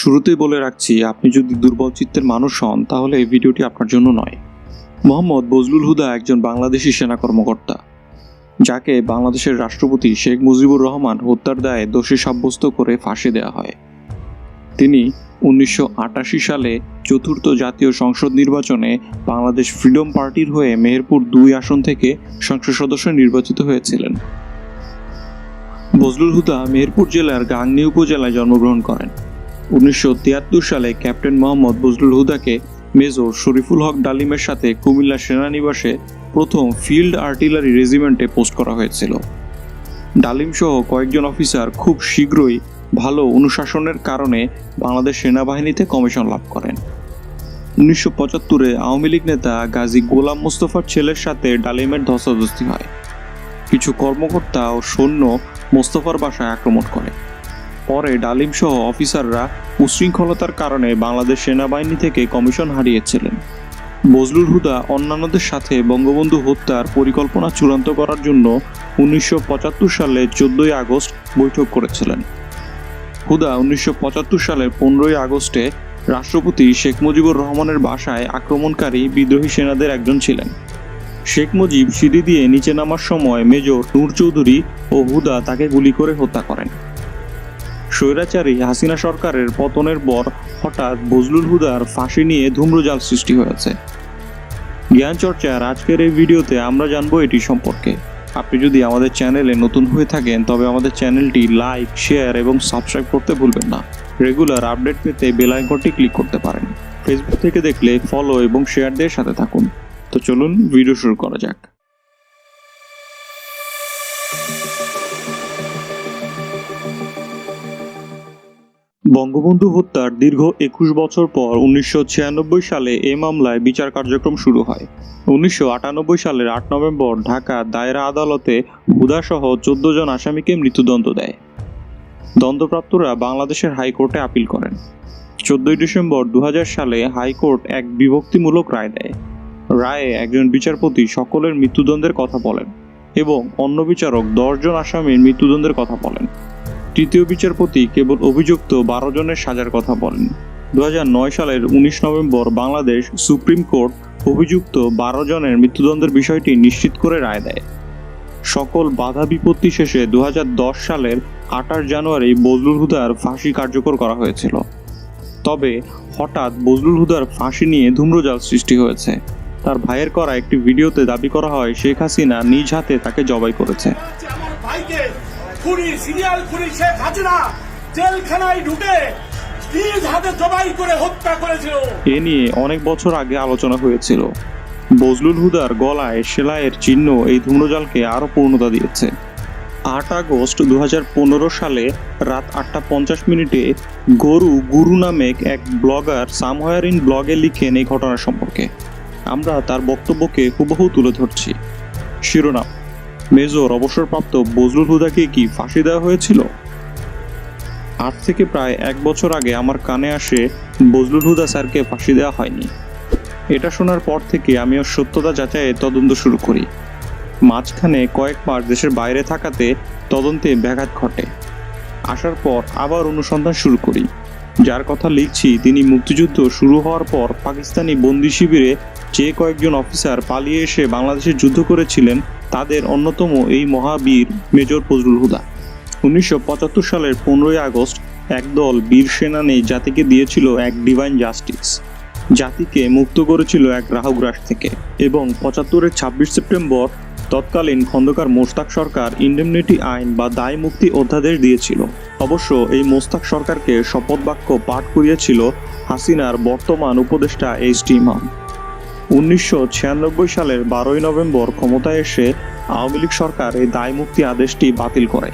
শুরুতেই বলে রাখছি, আপনি যদি দুর্বল চিত্তের মানুষ হন, তাহলে এই ভিডিওটি আপনার জন্য নয়। মোহাম্মদ বজলুল হুদা একজন বাংলাদেশি সেনা কর্মকর্তা, যাকে বাংলাদেশের রাষ্ট্রপতি শেখ মুজিবুর রহমান হত্যার দায়ে দোষী সাব্যস্ত করে ফাঁসি দেওয়া হয়। তিনি উনিশশো আটাশি সালে চতুর্থ জাতীয় সংসদ নির্বাচনে বাংলাদেশ ফ্রিডম পার্টির হয়ে মেহেরপুর দুই আসন থেকে সংসদ সদস্য নির্বাচিত হয়েছিলেন। বজলুল হুদা মেহেরপুর জেলার গাংনী উপজেলায় জন্মগ্রহণ করেন। উনিশশো তিয়াত্তর সালে ক্যাপ্টেন মোহাম্মদ বজলুল হুদাকে মেজর শরীফুল হক ডালিমের সাথে কুমিল্লা সেনানিবাসে প্রথম ফিল্ড আর্টিলারি রেজিমেন্টে পোস্ট করা হয়েছিল। ডালিম সহ কয়েকজন অফিসার খুব শীঘ্রই ভালো অনুশাসনের কারণে বাংলাদেশ সেনাবাহিনীতে কমিশন লাভ করেন। উনিশশো পঁচাত্তরে আওয়ামী লীগ নেতা গাজী গোলাম মোস্তফার ছেলের সাথে ডালিমের ধস্তাধস্তি হয়। কিছু কর্মকর্তা ও সৈন্য মোস্তফার বাসায় আক্রমণ করে। পরে ডালিম সহ অফিসাররা উশৃঙ্খলতার কারণে বাংলাদেশ সেনাবাহিনী থেকে কমিশন হারিয়েছিলেন। বজলুল হুদা অন্যান্যদের সাথে বঙ্গবন্ধু হত্যার পরিকল্পনা চূড়ান্ত করার জন্য উনিশশো সালে চোদ্দই আগস্ট বৈঠক করেছিলেন। হুদা উনিশশো পঁচাত্তর সালের পনেরোই আগস্টে রাষ্ট্রপতি শেখ মুজিবুর রহমানের বাসায় আক্রমণকারী বিদ্রোহী সেনাদের একজন ছিলেন। শেখ মুজিব সিঁড়ি দিয়ে নিচে নামার সময় মেজর নূর চৌধুরী ও হুদা তাকে গুলি করে হত্যা করেন। স্বৈরাচারী হাসিনা সরকারের পতনের পর হঠাৎ বজলুল হুদার ফাঁসি নিয়ে ধূম্রজাল সৃষ্টি হয়েছে। জ্ঞান চর্চার আজকের এই ভিডিওতে আমরা জানব এটি সম্পর্কে। আপনি যদি আমাদের চ্যানেলে নতুন হয়ে থাকেন, তবে আমাদের চ্যানেলটি লাইক, শেয়ার এবং সাবস্ক্রাইব করতে ভুলবেন না। রেগুলার আপডেট পেতে বেল ক্লিক করতে পারেন। ফেসবুক থেকে দেখলে ফলো এবং শেয়ার দিয়ে সাথে থাকুন। তো চলুন, ভিডিও শুরু করা যাক। বঙ্গবন্ধু হত্যার দীর্ঘ একুশ বছর পর উনিশশো ছিয়ানব্বই সালে এ মামলায় বিচার কার্যক্রম শুরু হয়। উনিশশো আটানব্বই সালের আট নভেম্বর ঢাকা দায়রা আদালতে হুদাসহ চোদ্দ জন আসামিকে মৃত্যুদণ্ড দেয়। দণ্ডপ্রাপ্তরা বাংলাদেশের হাইকোর্টে আপিল করেন। চোদ্দই ডিসেম্বর দু হাজার সালে হাইকোর্ট এক বিভক্তিমূলক রায় দেয়। রায়ে একজন বিচারপতি সকলের মৃত্যুদণ্ডের কথা বলেন এবং অন্য বিচারক দশজন আসামির মৃত্যুদণ্ডের কথা বলেন। তৃতীয় বিচারপতি কেবল অভিযুক্ত বারো জনের সাজার কথা বলেন। দু হাজার নয় সালের উনিশ নভেম্বর বাংলাদেশ সুপ্রিম কোর্ট অভিযুক্ত বারো জনের মৃত্যুদণ্ডের বিষয়টি নিশ্চিত করে রায় দেয়। সকল বাধা বিপত্তি শেষে দু হাজার দশ সালের আঠাশ জানুয়ারি বজলুল হুদার ফাঁসি কার্যকর করা হয়েছিল। তবে হঠাৎ বজলুল হুদার ফাঁসি নিয়ে ধূম্রজাল সৃষ্টি হয়েছে। তার ভাইয়ের করা একটি ভিডিওতে দাবি করা হয়, শেখ হাসিনা নিজ হাতে তাকে জবাই করেছে। খুনি সিরিয়াল খুনি শেখ জেলখানায় ঢুকে এ নিয়ে অনেক বছর আগে আলোচনা হয়েছিল। বজলুল হুদার গলায় সেলাইয়ের চিহ্ন এই ধূম্রজালকে আরও পূর্ণতা দিয়েছে। আট আগস্ট দু হাজার পনেরো সালে রাত আটটা পঞ্চাশ মিনিটে গরু গুরু নামেক এক ব্লগার সামহায়ার ইন ব্লগে লিখেন এই ঘটনা সম্পর্কে। আমরা তার বক্তব্যকে হুবহু তুলে ধরছি। শিরোনাম। মেজর অবসরপ্রাপ্ত বজলুল হুদাকে কি ফাঁসি দেওয়া হয়েছিল? আজ থেকে প্রায় এক বছর আগে আমার কানে আসে, বজলুল হুদা স্যারকে ফাঁসি দেওয়া হয়নি। এটা শোনার পর থেকে আমি ওর সত্যতা যাচাইয়ে তদন্ত শুরু করি। মাঝখানে কয়েক মাস দেশের বাইরে থাকাতে তদন্তে ব্যাঘাত ঘটে। আসার পর আবার অনুসন্ধান শুরু করি। যার কথা লিখছি, তিনি মুক্তিযুদ্ধ শুরু হওয়ার পর পাকিস্তানি বন্দি শিবিরে যে কয়েকজন অফিসার পালিয়ে এসে বাংলাদেশে যুদ্ধ করেছিলেন, তাদের অন্যতম এই মহাবীর মেজর ফজলুল হুদা। উনিশশো পঁচাত্তর সালের পনেরোই আগস্ট একদল বীর সেনানী জাতিকে দিয়েছিল এক ডিভাইন জাস্টিস জাতিকে মুক্ত করেছিল এক রাহুগ্রাস থেকে এবং পঁচাত্তরের ছাব্বিশ সেপ্টেম্বর তৎকালীন খন্দকার মোস্তাক সরকার ইন্ডেমনিটি আইন বা দায় মুক্তি অধ্যাদেশ দিয়েছিল। অবশ্য এই মোস্তাক সরকারকে শপথ বাক্য পাঠ করিয়েছিল হাসিনার বর্তমান উপদেষ্টা এইচ টি ইমাম। উনিশশো ছিয়ানব্বই সালের বারোই নভেম্বর ক্ষমতায় এসে আওয়ামী লীগ সরকার এই দায় মুক্তি আদেশটি বাতিল করে।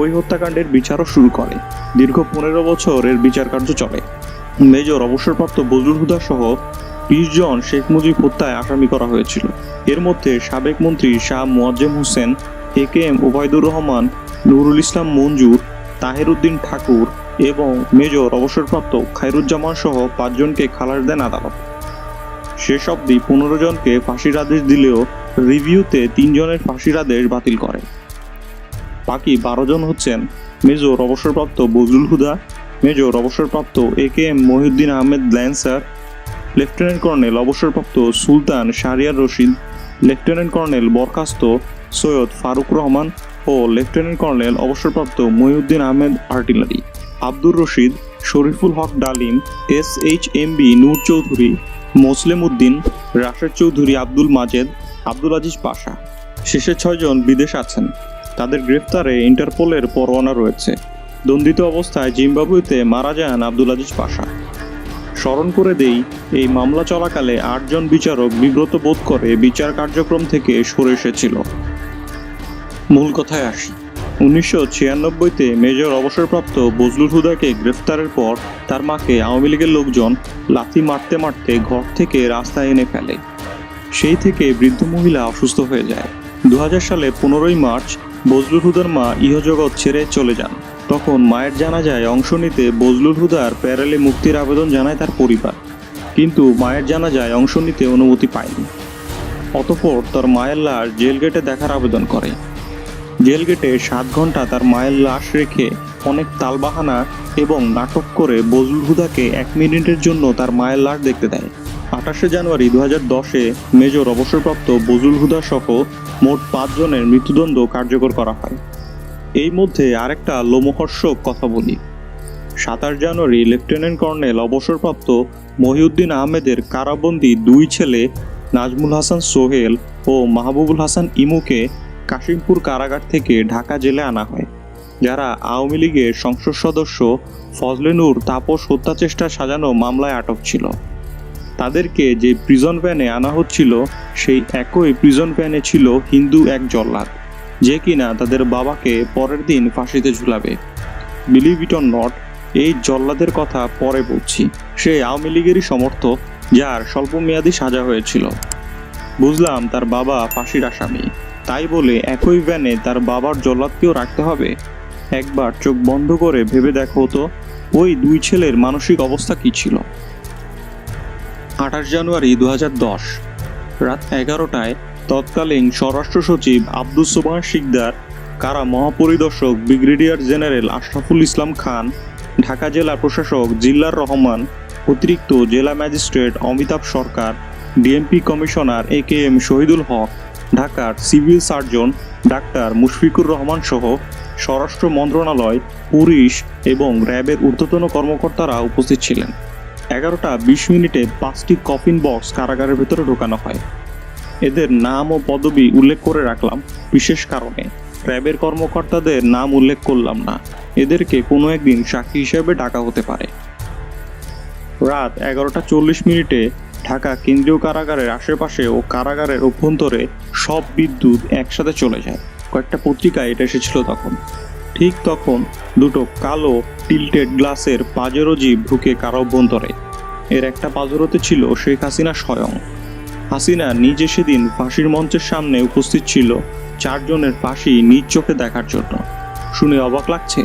ওই হত্যাকাণ্ডের বিচারও শুরু করে। দীর্ঘ পনেরো বছর এর বিচার কার্য চলে। মেজর অবসরপ্রাপ্ত বজরুল হুদা সহ বিশ জন শেখ মুজিব হত্যায় আসামি করা হয়েছিল। এর মধ্যে সাবেক মন্ত্রী Shah Moazzem Hossain, A K M Obaidur Rahman, Nurul Islam Manjur Taher Uddin Thakur এবং মেজর অবসরপ্রাপ্ত খায়রুজ্জামান সহ পাঁচজনকে খালাস দেন আদালত। শেষ অবধি পনেরো জনকে ফাঁসির আদেশ দিলেও রিভিউতে তিনজনের ফাঁসির আদেশ বাতিল করে। বাকি বারো জন হচ্ছেন মেজর অবসরপ্রাপ্ত বজরুল হুদা, মেজর অবসরপ্রাপ্ত A K M Mohiuddin Ahmed lancer, lieutenant colonel অবসরপ্রাপ্ত সুলতান শাহরিয়ার রশিদ, লেফটেন্যান্ট কর্নেল বরখাস্ত সৈয়দ ফারুক রহমান ও লেফটেন্যান্ট কর্নেল অবসরপ্রাপ্ত Mohiuddin Ahmed artillery. Abdur Rashid, Shariful Haq Dalim, S H M B Noor Chowdhury Moslem Uddin Rashed Chowdhury Abdul Majed, Abdul Aziz Pasha. শেষে ছয়জন বিদেশ আছেন। তাদের গ্রেফতারে ইন্টারপোলের পরোয়ানা রয়েছে। দণ্ডিত অবস্থায় জিম্বাবুয়েতে মারা যান আব্দুল আজিজ পাশা। স্মরণ করে দেই, এই মামলা চলাকালে আটজন বিচারক বিব্রত বোধ করে বিচার কার্যক্রম থেকে সরে এসেছিল। মূল কথায় আসি। উনিশশো ছিয়ানব্বইতে মেজর অবসরপ্রাপ্ত বজলুল হুদাকে গ্রেফতারের পর তার মাকে আওয়ামী লীগের লোকজন লাথি মারতে মারতে ঘর থেকে রাস্তায় এনে ফেলে। সেই থেকে বৃদ্ধ মহিলা অসুস্থ হয়ে যায়। দু হাজার সালে পনেরোই মার্চ বজলুল হুদার মা ইহজগৎ ছেড়ে চলে যান। তখন মায়ের জানাজায় অংশ নিতে বজলুল হুদার প্যারালে মুক্তির আবেদন জানায় তার পরিবার। কিন্তু মায়ের জানাজায় অংশ নিতে অনুমতি পায়নি। অতঃপর তার মায়ের লাশ জেল গেটে দেখার আবেদন করে। জেল গেটে সাত ঘণ্টা তার মায়ের লাশ রেখে অনেক তালবাহানা এবং নাটক করে বজলুল হুদাকে এক মিনিটের জন্য তার মায়ের লাশ দেখতে দেয়। আঠাশে জানুয়ারি দু হাজার দশে মেজর অবসরপ্রাপ্ত বজলুল হুদা সহ মোট পাঁচজনের মৃত্যুদণ্ড কার্যকর করা হয়। এই মধ্যে আরেকটা লোমহর্ষক কথা বলি। সাতাশ জানুয়ারি লেফটেন্যান্ট কর্নেল অবসরপ্রাপ্ত মহিউদ্দিন আহমেদের কারাবন্দি দুই ছেলে নাজমুল হাসান সোহেল ও মাহবুবুল হাসান ইমুকে কাশিমপুর কারাগার থেকে ঢাকা জেলে আনা হয়, যারা আওয়ামী লীগের সংসদ সদস্য ফজলে নূর তাপস হত্যা চেষ্টা সাজানো মামলায় আটক ছিল। তাদেরকে যে প্রিজন ভ্যানে আনা হচ্ছিল, সেই একই প্রিজন ভ্যানে ছিল হিন্দু এক জল্লাদ, যে কিনা তাদের বাবাকে পরের দিন ফাঁসিতে ঝুলাবে। বিলিভ ইট অর নট, এই জল্লাদের কথা পরে বলছি। সে আওয়ামী লীগেরই সমর্থক, যার স্বল্পমেয়াদী সাজা হয়েছিল। বুঝলাম তার বাবা ফাঁসির আসামি। তাই বলে একই ভ্যানে তার বাবার জল্লাদকেও রাখতে হবে। একবার চোখ বন্ধ করে ভেবে দেখো তো, ওই দুই ছেলের মানসিক অবস্থা কি ছিল? আঠাশ জানুয়ারি দু দশ, রাত এগারোটায় তৎকালীন স্বরাষ্ট্র সচিব আব্দুল সোবান শিকদার, কারা মহাপরিদর্শক ব্রিগেডিয়ার জেনারেল আশরাফুল ইসলাম খান, ঢাকা জেলা প্রশাসক জিল্লার রহমান, অতিরিক্ত জেলা magistrate Amitabh Sarkar, DMP commissioner A K M Shahidul Haq ঢাকার civil surgeon doctor Mushfiqur Rahman সহ স্বরাষ্ট্র মন্ত্রণালয়, পুলিশ এবং র্যাবের ঊর্ধ্বতন কর্মকর্তারা উপস্থিত ছিলেন। এগারোটা বিশ মিনিটে পাঁচটি কফিন বক্স কারাগারের ভেতরে ঢোকানো হয়। এদের নাম ও পদবি উল্লেখ করে রাখলাম, বিশেষ কারণে। র্যাবের কর্মকর্তাদের নাম উল্লেখ করলাম না। এদেরকে কোনো একদিন সাক্ষী হিসেবে ডাকা হতে পারে। রাত এগারোটা চল্লিশ মিনিটে ঢাকা কেন্দ্রীয় কারাগারের আশেপাশে ও কারাগারের অভ্যন্তরে সব বিদ্যুৎ একসাথে চলে যায়। কয়েকটা পত্রিকায় এটা এসেছিল তখন। ঠিক তখন দুটো কালো টিল্টেড গ্লাসের পাজেরো জীব ঢুকে কারা অভ্যন্তরে। এর একটা পাজরতে ছিল শেখ হাসিনা স্বয়ং। হাসিনা নিজে সেদিন ফাঁসির মঞ্চের সামনে উপস্থিত ছিল চারজনের ফাঁসি নিজ চোখে দেখার জন্য। শুনে অবাক লাগছে।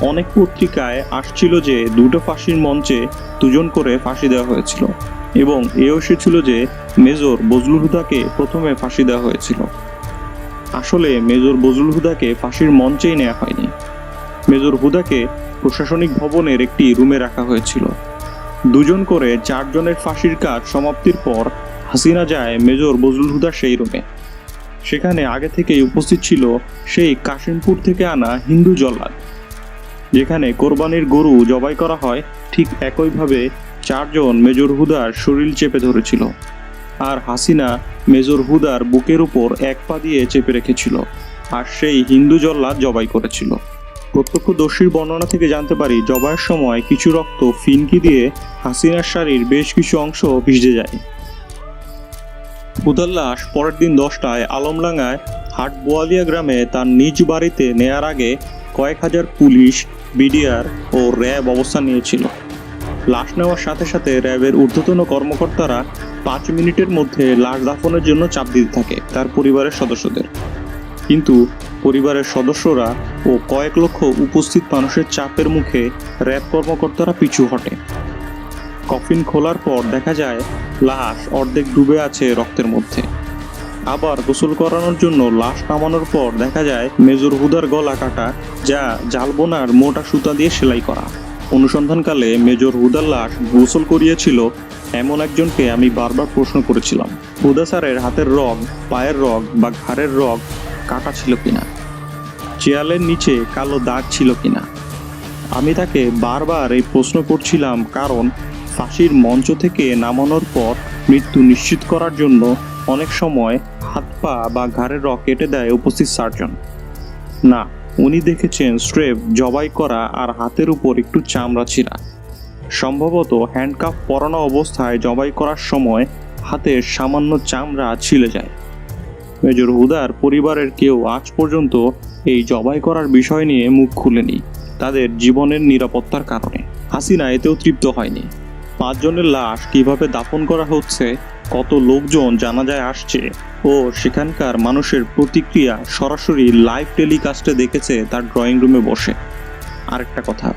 অনেক পত্রিকায় আসছিল যে দুটো ফাঁসির মঞ্চে দুজন করে ফাঁসি দেওয়া হয়েছিল। এবং এও এসেছিল যে মেজর বজলুল হুদাকে প্রথমে ফাঁসি দেওয়া হয়েছিল। আসলে মেজর বজলুল হুদাকে ফাঁসির মঞ্চেই নেওয়া হয়নি। মেজর হুদাকে প্রশাসনিক ভবনের একটি রুমে রাখা হয়েছিল। দুজন করে চারজনের ফাঁসির কাজ সমাপ্তির পর হাসিনা যায় মেজর বজলুল হুদার সেই রুমে। সেখানে আগে থেকেই উপস্থিত ছিল সেই কাশিমপুর থেকে আনা হিন্দু জল্লাদ। যেখানে কোরবানির গরু জবাই করা হয় ঠিক একইভাবে চারজন মেজর হুদার শরীর চেপে ধরেছিল, আর হাসিনা মেজর হুদার বুকের উপর এক পা দিয়ে চেপে রেখেছিল, আর সেই হিন্দু জল্লাদ জবাই করেছিল। প্রত্যক্ষ প্রত্যক্ষদর্শীর বর্ণনা থেকে জানতে পারি, জবাইয়ের সময় কিছু রক্ত ফিনকি দিয়ে হাসিনার শাড়ির বেশ কিছু অংশ ভিজে যায়। হুদার লাশ পরের দিন দশটায় আলমডাঙ্গায় হাট বোয়ালিয়া গ্রামে তার নিজ বাড়িতে নেয়ার আগে কয়েক হাজার পুলিশ, বিডিআর ও র্যাব অবস্থান নিয়েছিল। লাশ নেওয়ার সাথে সাথে র্যাবের ঊর্ধ্বতন কর্মকর্তারা পাঁচ মিনিটের মধ্যে লাশ দাফনের জন্য চাপ দিতে থাকে তার পরিবারের সদস্যদের। কিন্তু পরিবারের সদস্যরা ও কয়েক লক্ষ উপস্থিত মানুষের চাপের মুখে র্যাব কর্মকর্তারা পিছু হটে। কফিন খোলার পর দেখা যায়, লাশ অর্ধেক ডুবে আছে রক্তের মধ্যে। আবার গোসল করানোর জন্য লাশ নামানোর পর দেখা যায়, মেজর হুদার গলা কাটা, যা জালবোনার মোটা সুতা দিয়ে সেলাই করা। অনুসন্ধানকালে মেজর হুদার লাশ গোসল করিয়েছিল, এমন একজনকে আমি বারবার প্রশ্ন করেছিলাম। হুদা স্যারের হাতের রগ, পায়ের রগ বা ঘাড়ের রগ কাটা ছিল কিনা? চেয়ালের নিচে কালো দাগ ছিল কিনা? আমি তাকে বারবার এই প্রশ্ন করছিলাম কারণ ফাঁসির মঞ্চ থেকে নামানোর পর মৃত্যু নিশ্চিত করার জন্য অনেক সময় হাত পা বা ঘাড়ের রক কেটে দেয় উপস্থিত সার্জন। না উনি দেখেছেন স্ট্রেপ জবাই করা আর হাতের উপর একটু চামড়া ছিঁড়া। সম্ভবত হ্যান্ডকাফ পরানো অবস্থায় জবাই করার সময় হাতের সামান্য চামড়া ছিলে যায়। মেজর হুদার পরিবারের কেউ আজ পর্যন্ত এই জবাই করার বিষয় নিয়ে মুখ খুলেনি, তাদের জীবনের নিরাপত্তার কারণে। হাসিনা এতেও তৃপ্ত হয়নি। পাঁচজনের লাশ কীভাবে দাফন করা হচ্ছে কত লোকজন জানাজায় আসছে ও সেখানকার মানুষের প্রতিক্রিয়া সরাসরি লাইভ টেলিকাস্টে দেখেছে তার ড্রয়িং রুমে বসে। আরেকটা কথা,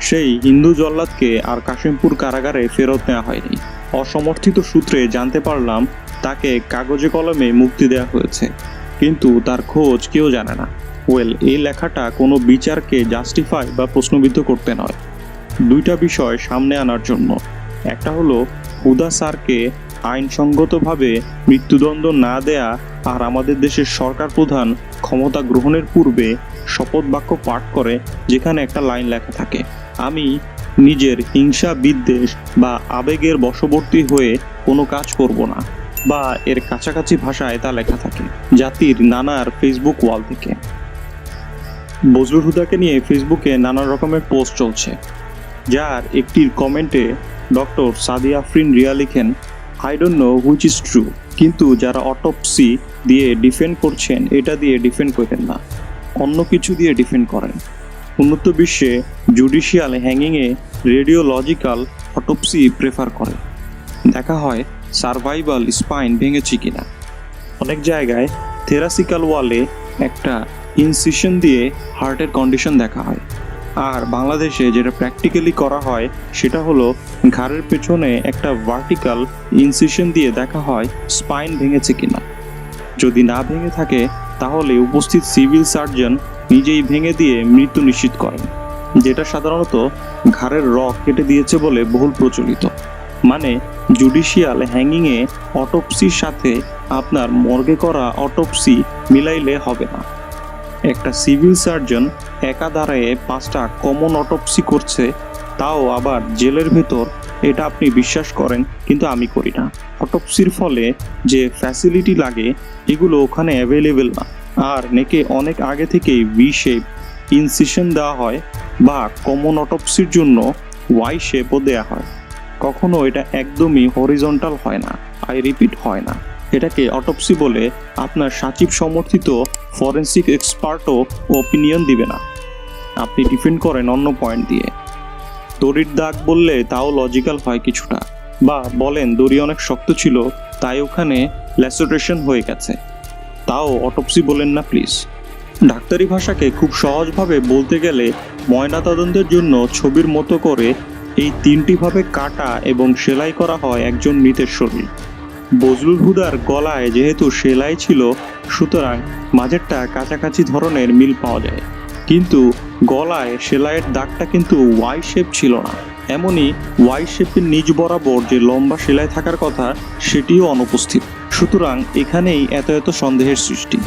সেই হিন্দু জল্লাদকে আর কাশিমপুর কারাগারে ফেরত নেওয়া হয়নি। অসমর্থিত সূত্রে জানতে পারলাম, তাকে কাগজে কলমে মুক্তি দেওয়া হয়েছে। কিন্তু তার খোঁজ কেউ জানে না। ওয়েল, এই লেখাটা কোনো বিচারকে জাস্টিফাই বা প্রশ্নবিদ্ধ করতে নয়। দুইটা বিষয় সামনে আনার জন্য। একটা হলো হুদা স্যারকে আইনসঙ্গতভাবে মৃত্যুদণ্ড না দেয়া আর আমাদের দেশের সরকার প্রধান ক্ষমতা গ্রহণের পূর্বে শপথ বাক্য পাঠ করে, যেখানে একটা লাইন লেখা থাকে, আমি নিজের হিংসা বিদ্বেষ বা আবেগের বশবর্তী হয়ে কোনো কাজ করব না বা এর কাছাকাছি ভাষায় তা লেখা থাকে, জাতির নানার ফেসবুক ওয়াল থেকে। বজরুল হুদাকে নিয়ে ফেসবুকে নানা রকমের পোস্ট চলছে, যার একটির কমেন্টে ডক্টর সাদিয়া আফরিন রিয়া লিখেন I don't know which is true কিন্তু যারা অটোপসি দিয়ে ডিফেন্ড করছেন, এটা দিয়ে ডিফেন্ড করেন না। অন্য কিছু দিয়ে ডিফেন্ড করেন। উন্নত বিশ্বে জুডিশিয়াল হ্যাঙ্গিংয়ে রেডিওলজিক্যাল অটোপসি প্রেফার করে। দেখা হয় সার্ভাইভাল স্পাইন ভেঙেছে কিনা। অনেক জায়গায় থেরাসিক্যাল ওয়ালে একটা ইনসিশন দিয়ে হার্টের কন্ডিশন দেখা হয়। আর বাংলাদেশে যেটা প্র্যাকটিক্যালি করা হয়, সেটা হলো ঘাড়ের পেছনে একটা ভার্টিক্যাল ইনসিশন দিয়ে দেখা হয় স্পাইন ভেঙেছে কিনা। যদি না ভেঙে থাকে, তাহলে উপস্থিত সিভিল সার্জন নিজেই ভেঙে দিয়ে মৃত্যু নিশ্চিত করেন, যেটা সাধারণত ঘাড়ের রক কেটে দিয়েছে বলে বহুল প্রচলিত। মানে জুডিশিয়াল হ্যাঙ্গিংয়ে অটোপসির সাথে আপনার মর্গে করা অটোপসি মিলাইলে হবে না। একটা সিভিল সার্জন একা দাঁড়ায়ে পাঁচটা কমন অটোপসি করছে, তাও আবার জেলের ভেতর। এটা আপনি বিশ্বাস করেন, কিন্তু আমি করি না। অটোপসির ফলে যে ফ্যাসিলিটি লাগে, এগুলো ওখানে অ্যাভেলেবেল না। আর নেকে অনেক আগে থেকেই ভি শেপ ইনসিশন দেওয়া হয় বা কমন অটোপসির জন্য ওয়াই শেপও দেওয়া হয়। কখনো এটা একদমই হরিজন্টাল হয় না আই রিপিট হয় না। এটাকে অটোপসি বলে আপনার সাচিব সমর্থিত ফরেন্সিক এক্সপার্টও ওপিনিয়ন দিবে না। আপনি ডিফেন্ড করেন অন্য পয়েন্ট দিয়ে। দড়ির দাগ বললে তাও লজিক্যাল হয় কিছুটা। বা বলেন দড়ি অনেক শক্ত ছিল, তাই ওখানে ল্যাসোটেশন হয়ে গেছে। তাও অটোপসি বলেন না প্লিজ ডাক্তারি ভাষাকে খুব সহজভাবে বলতে গেলে ময়নাতদন্তের জন্য ছবির মতো করে এই তিনটিভাবে কাটা এবং সেলাই করা হয় একজন মৃতের শরীর। বজলুল হুদার গলায় যেহেতু সেলাই ছিল, সুতরাং মাঝেরটা কাছাকাছি ধরনের মিল পাওয়া যায়। কিন্তু গলায় সেলাইয়ের দাগটা কিন্তু ওয়াই শেপ ছিল না। এমনই ওয়াই শেপের নিজ বরাবর যে লম্বা সেলাই থাকার কথা, সেটিও অনুপস্থিত। সুতরাং এখানেই এত এত সন্দেহের সৃষ্টি।